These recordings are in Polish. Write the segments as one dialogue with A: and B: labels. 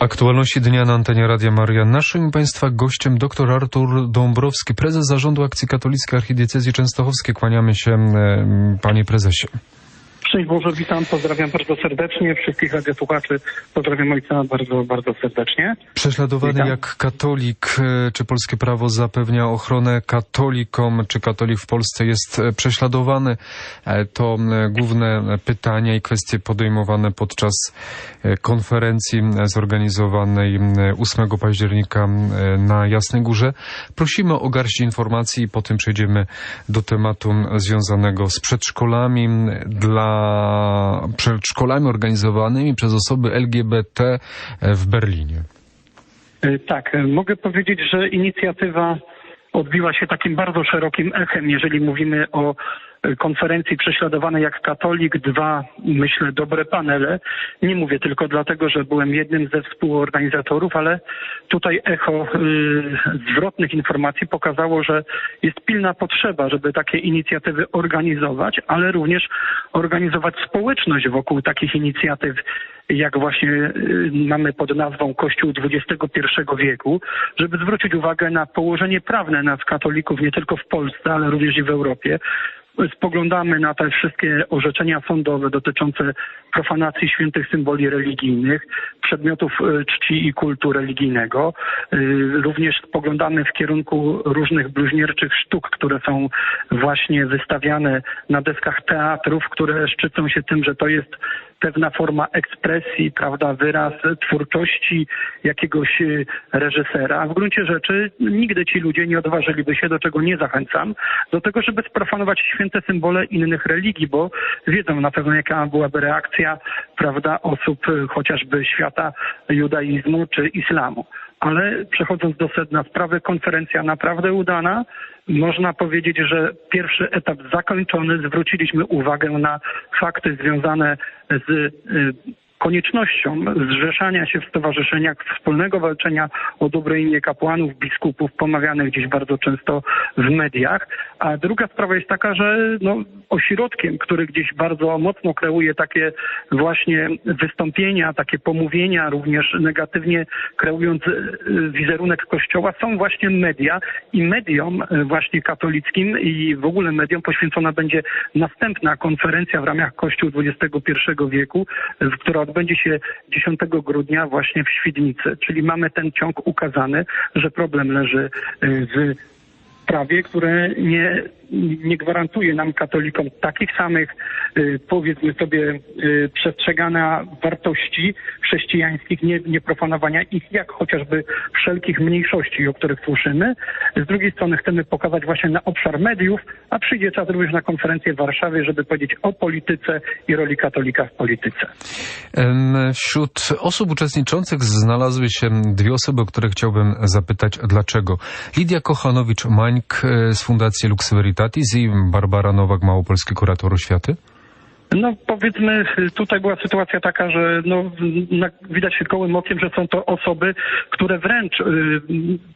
A: Aktualności dnia na antenie Radia Maria. Naszym Państwa gościem dr Artur Dąbrowski, prezes Zarządu Akcji Katolickiej Archidiecezji Częstochowskiej. Kłaniamy się, e, panie prezesie.
B: Szczęść Boże, witam, pozdrawiam bardzo serdecznie. Wszystkich radiosłuchaczy pozdrawiam ojca bardzo, bardzo serdecznie.
A: Prześladowany
B: Witam.
A: jak katolik, e, czy polskie prawo zapewnia ochronę katolikom, czy katolik w Polsce jest e, prześladowany? E, To główne pytania i kwestie podejmowane podczas konferencji zorganizowanej m, 8 października na Jasnej Górze. Prosimy o garść informacji i potem przejdziemy do tematu związanego z przedszkolami dla przedszkolami organizowanymi przez osoby LGBT w Berlinie.
B: Y, Tak, y, mogę powiedzieć, że inicjatywa odbiła się takim bardzo szerokim echem, jeżeli mówimy o konferencji prześladowanej jak katolik, dwa, myślę, dobre panele. Nie mówię tylko dlatego, że byłem jednym ze współorganizatorów, ale tutaj echo y, zwrotnych informacji pokazało, że jest pilna potrzeba, żeby takie inicjatywy organizować, ale również organizować społeczność wokół takich inicjatyw, jak właśnie y, mamy pod nazwą Kościół XXI wieku, żeby zwrócić uwagę na położenie prawne nas katolików nie tylko w Polsce, ale również i w Europie. Spoglądamy na te wszystkie orzeczenia sądowe dotyczące profanacji świętych symboli religijnych, przedmiotów y, czci i kultu religijnego. Y, Również spoglądamy w kierunku różnych bluźnierczych sztuk, które są właśnie wystawiane na deskach teatrów, które szczycą się tym, że to jest pewna forma ekspresji, prawda, wyraz twórczości jakiegoś y, reżysera. W gruncie rzeczy nigdy ci ludzie nie odważyliby się, do czego nie zachęcam, do tego, żeby sprofanować święte symbole innych religii, bo wiedzą na pewno, jaka byłaby reakcja, prawda, osób y, chociażby świata judaizmu czy islamu. Ale przechodząc do sedna sprawy, konferencja naprawdę udana. Można powiedzieć, że pierwszy etap zakończony. Zwróciliśmy uwagę na fakty związane z y, koniecznością zrzeszania się w stowarzyszeniach, wspólnego walczenia o dobre imię kapłanów, biskupów, pomawianych gdzieś bardzo często w mediach. A druga sprawa jest taka, że no, ośrodkiem, który gdzieś bardzo mocno kreuje takie właśnie wystąpienia, takie pomówienia, również negatywnie kreując y, wizerunek Kościoła, są właśnie media i mediom y, właśnie katolickim i w ogóle mediom poświęcona będzie następna konferencja w ramach Kościół XXI wieku, która odbędzie się 10 grudnia właśnie w Świdnicy. Czyli mamy ten ciąg ukazany, że problem leży y, w prawie, które nie, nie gwarantuje nam katolikom takich samych, y, powiedzmy sobie, y, przestrzegania wartości chrześcijańskich, nie, nieprofanowania ich, jak chociażby wszelkich mniejszości, o których słyszymy. Z drugiej strony chcemy pokazać właśnie na obszar mediów, a przyjdzie czas również na konferencję w Warszawie, żeby powiedzieć o polityce i roli katolika w polityce.
A: Wśród osób uczestniczących znalazły się dwie osoby, o które chciałbym zapytać, dlaczego. Lidia Kochanowicz-Mańk e, z Fundacji Lux Veritatis i Barbara Nowak, Małopolski Kurator Oświaty.
B: No powiedzmy, tutaj była sytuacja taka, że no, widać się gołym okiem, że są to osoby, które wręcz y,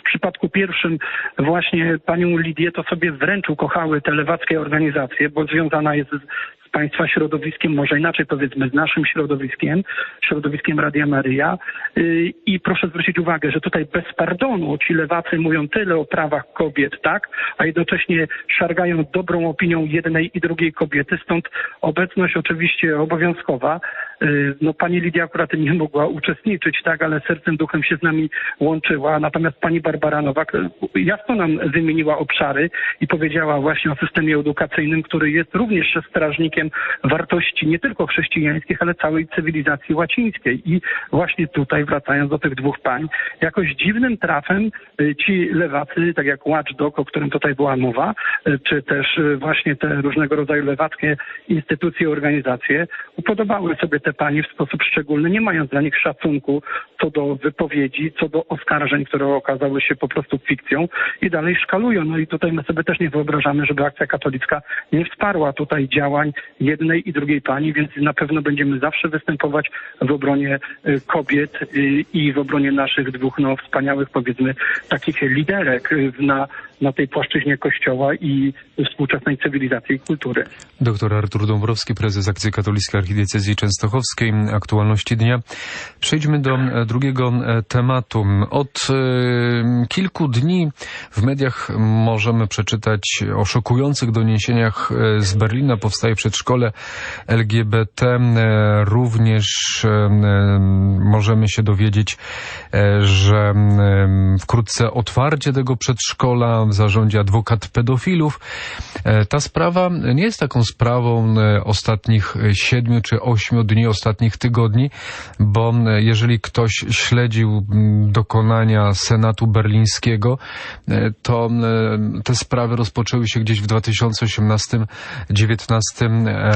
B: w przypadku pierwszym właśnie panią Lidię to sobie wręcz ukochały te lewackie organizacje, bo związana jest państwa środowiskiem, może inaczej powiedzmy, z naszym środowiskiem, środowiskiem Radia Maryja. Y, I proszę zwrócić uwagę, że tutaj bez pardonu ci lewacy mówią tyle o prawach kobiet, tak, a jednocześnie szargają dobrą opinią jednej i drugiej kobiety, stąd obecność oczywiście obowiązkowa. Y, No pani Lidia akurat nie mogła uczestniczyć, tak, ale sercem, duchem się z nami łączyła. Natomiast pani Barbara Nowak y, jasno nam wymieniła obszary i powiedziała właśnie o systemie edukacyjnym, który jest również strażnikiem wartości nie tylko chrześcijańskich, ale całej cywilizacji łacińskiej. I właśnie tutaj, wracając do tych dwóch pań, jakoś dziwnym trafem y, ci lewacy, tak jak Watchdog, o którym tutaj była mowa, czy też właśnie te różnego rodzaju lewackie instytucje, organizacje, upodobały sobie te panie w sposób szczególny, nie mając dla nich szacunku co do wypowiedzi, co do oskarżeń, które okazały się po prostu fikcją i dalej szkalują. No i tutaj my sobie też nie wyobrażamy, żeby akcja katolicka nie wsparła tutaj działań jednej i drugiej pani, więc na pewno będziemy zawsze występować w obronie y, kobiet y, i w obronie naszych dwóch no, wspaniałych, powiedzmy, takich liderek y, na, na tej płaszczyźnie kościoła i współczesnej cywilizacji i kultury.
A: Doktor Artur Dąbrowski, prezes Akcji Katolickiej Archidiecezji Częstochowy. Aktualności dnia. Przejdźmy do e, drugiego e, tematu. Od e, kilku dni w mediach możemy przeczytać o szokujących doniesieniach z Berlina. Powstaje przedszkole LGBT. Również możemy się dowiedzieć, że wkrótce otwarcie tego przedszkola w zarządzie adwokat pedofilów. Ta sprawa nie jest taką sprawą ostatnich siedmiu czy ośmiu dni, ostatnich tygodni, bo e, jeżeli ktoś śledził dokonania Senatu Berlińskiego, e, to e, te sprawy rozpoczęły się gdzieś w 2018-2019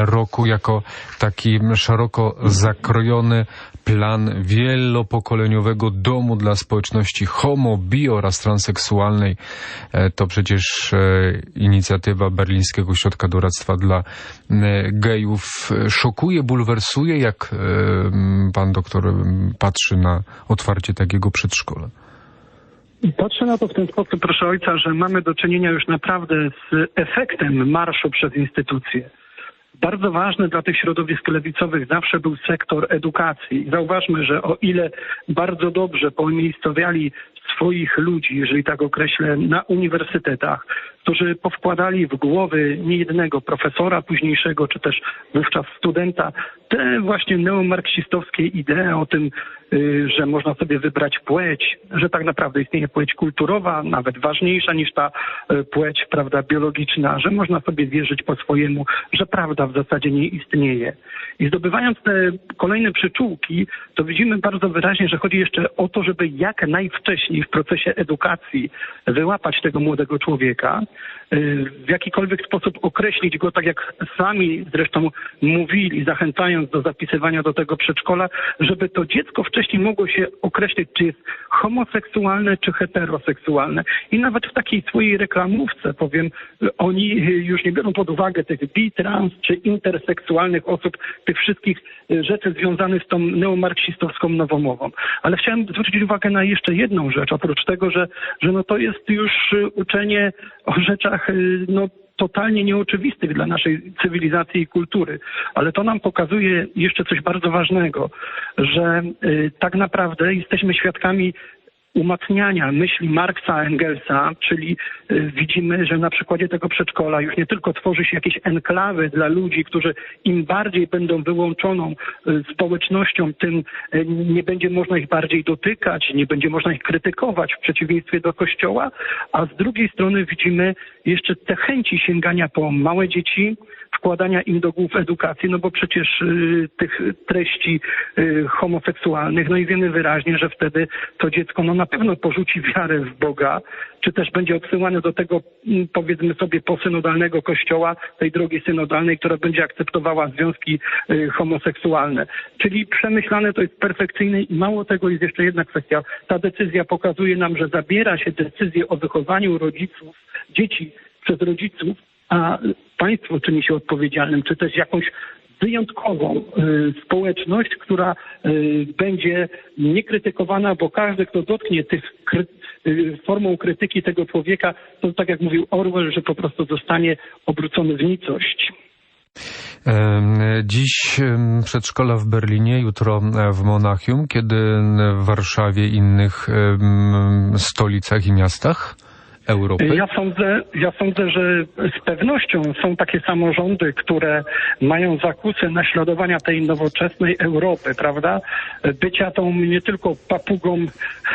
A: roku jako taki szeroko zakrojony plan wielopokoleniowego domu dla społeczności homo, bi oraz transseksualnej. E, To przecież e, inicjatywa Berlińskiego Ośrodka Doradztwa dla gejów e, szokuje, bulwersuje, jak pan doktor patrzy na otwarcie takiego przedszkola.
B: Patrzę na to w ten sposób, proszę ojca, że mamy do czynienia już naprawdę z efektem marszu przez instytucje. Bardzo ważny dla tych środowisk lewicowych zawsze był sektor edukacji. Zauważmy, że o ile bardzo dobrze poumiejscowiali swoich ludzi, jeżeli tak określę, na uniwersytetach, którzy powkładali w głowy niejednego profesora późniejszego, czy też wówczas studenta, te właśnie neomarksistowskie idee o tym, y, że można sobie wybrać płeć, że tak naprawdę istnieje płeć kulturowa, nawet ważniejsza niż ta y, płeć, prawda, biologiczna, że można sobie wierzyć po swojemu, że prawda w zasadzie nie istnieje. I zdobywając te kolejne przyczółki, to widzimy bardzo wyraźnie, że chodzi jeszcze o to, żeby jak najwcześniej w procesie edukacji wyłapać tego młodego człowieka, w jakikolwiek sposób określić go, tak jak sami zresztą mówili, zachęcając do zapisywania do tego przedszkola, żeby to dziecko wcześniej mogło się określić, czy jest homoseksualne, czy heteroseksualne. I nawet w takiej swojej reklamówce, powiem, oni już nie biorą pod uwagę tych bi, trans, czy interseksualnych osób, tych wszystkich y, rzeczy związanych z tą neomarksistowską nowomową. Ale chciałem zwrócić uwagę na jeszcze jedną rzecz, oprócz tego, że, że no to jest już y, uczenie o rzeczach y, no, totalnie nieoczywistych dla naszej cywilizacji i kultury. Ale to nam pokazuje jeszcze coś bardzo ważnego, że y, tak naprawdę jesteśmy świadkami umacniania myśli Marksa Engelsa, czyli y, widzimy, że na przykładzie tego przedszkola już nie tylko tworzy się jakieś enklawy dla ludzi, którzy im bardziej będą wyłączoną y, społecznością, tym y, nie będzie można ich bardziej dotykać, nie będzie można ich krytykować w przeciwieństwie do kościoła, a z drugiej strony widzimy jeszcze te chęci sięgania po małe dzieci, wkładania im do głów edukacji, no bo przecież tych treści homoseksualnych, no i wiemy wyraźnie, że wtedy to dziecko no na pewno porzuci wiarę w Boga, czy też będzie odsyłane do tego, mm, powiedzmy sobie, posynodalnego kościoła, tej drogi synodalnej, która będzie akceptowała związki y, homoseksualne. Czyli przemyślane to jest perfekcyjne i mało tego jest jeszcze jedna kwestia. Ta decyzja pokazuje nam, że zabiera się decyzję o wychowaniu rodziców, dzieci przez rodziców, a państwo czyni się odpowiedzialnym, czy też jakąś wyjątkową y, społeczność, która y, będzie niekrytykowana, bo każdy, kto dotknie tych kry, y, formą krytyki tego człowieka, to tak jak mówił Orwell, że po prostu zostanie obrócony w nicość.
A: Dziś przedszkola w Berlinie, jutro e, w Monachium, kiedy w Warszawie innych stolicach i miastach Europy.
B: Ja sądzę, ja sądzę, że z pewnością są takie samorządy, które mają zakusy naśladowania tej nowoczesnej Europy, prawda? Bycia tą nie tylko papugą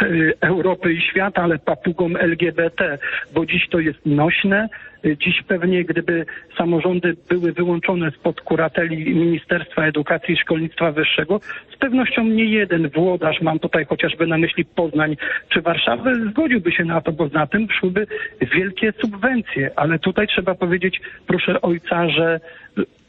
B: y, Europy i świata, ale papugą LGBT, bo dziś to jest nośne. Dziś pewnie, gdyby samorządy były wyłączone spod kurateli Ministerstwa Edukacji i Szkolnictwa Wyższego, z pewnością nie jeden włodarz, mam tutaj chociażby na myśli Poznań czy Warszawę, zgodziłby się na to, bo na tym szłyby wielkie subwencje. Ale tutaj trzeba powiedzieć, proszę ojca, że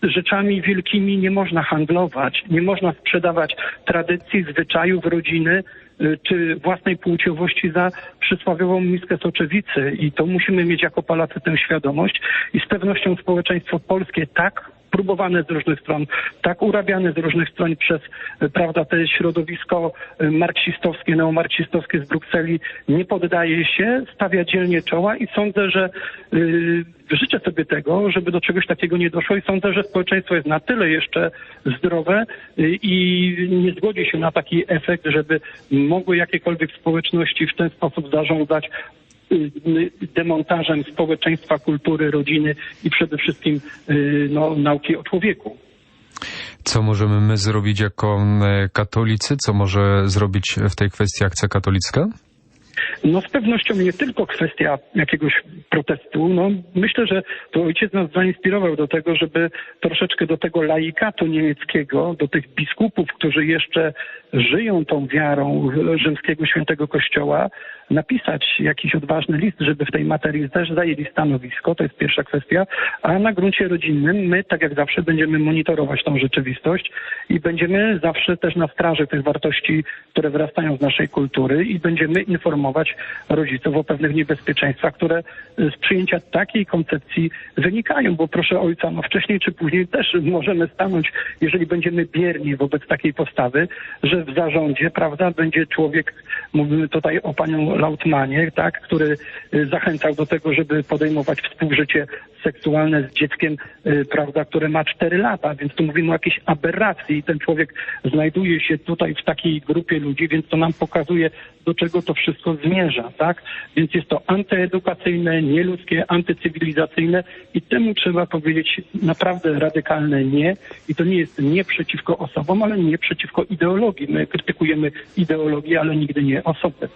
B: rzeczami wielkimi nie można handlować, nie można sprzedawać tradycji, zwyczajów, rodziny y, czy własnej płciowości za przysławiową miskę soczewicy. I to musimy mieć jako Polacy tę świadomość i z pewnością społeczeństwo polskie tak próbowane z różnych stron, tak urabiane z różnych stron przez, y, prawda, te środowisko y, marksistowskie, neomarksistowskie z Brukseli nie poddaje się, stawia dzielnie czoła i sądzę, że y, życzę sobie tego, żeby do czegoś takiego nie doszło i sądzę, że społeczeństwo jest na tyle jeszcze zdrowe i nie zgodzi się na taki efekt, żeby mogły jakiekolwiek społeczności w ten sposób zarządzać demontażem społeczeństwa, kultury, rodziny i przede wszystkim y, no, nauki o człowieku.
A: Co możemy my zrobić jako e, katolicy? Co może zrobić w tej kwestii akcja katolicka?
B: No z pewnością nie tylko kwestia jakiegoś protestu. No, myślę, że to ojciec nas zainspirował do tego, żeby troszeczkę do tego laikatu niemieckiego, do tych biskupów, którzy jeszcze żyją tą wiarą rzymskiego świętego kościoła, napisać jakiś odważny list, żeby w tej materii też zajęli stanowisko. To jest pierwsza kwestia. A na gruncie rodzinnym my, tak jak zawsze, będziemy monitorować tą rzeczywistość i będziemy zawsze też na straży tych wartości, które wyrastają z naszej kultury i będziemy informować rodziców o pewnych niebezpieczeństwach, które z przyjęcia takiej koncepcji wynikają, bo proszę ojca, no wcześniej czy później też możemy stanąć, jeżeli będziemy bierni wobec takiej postawy, że w zarządzie, prawda, będzie człowiek, mówimy tutaj o panią Lautmanie, tak, który y, zachęcał do tego, żeby podejmować współżycie seksualne z dzieckiem, y, prawda, które ma 4 lata, więc tu mówimy o jakiejś aberracji i ten człowiek znajduje się tutaj w takiej grupie ludzi, więc to nam pokazuje, do czego to wszystko zmierza, tak? Więc jest to antyedukacyjne, nieludzkie, antycywilizacyjne i temu trzeba powiedzieć naprawdę radykalne nie. I to nie jest nie przeciwko osobom, ale nie przeciwko ideologii. My krytykujemy ideologię, ale nigdy nie osoby.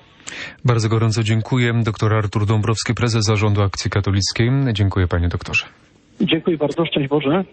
A: Bardzo gorąco dziękuję. Doktor Artur Dąbrowski, prezes Zarządu Akcji Katolickiej. Dziękuję panie doktorze.
B: Dziękuję bardzo, szczęść Boże.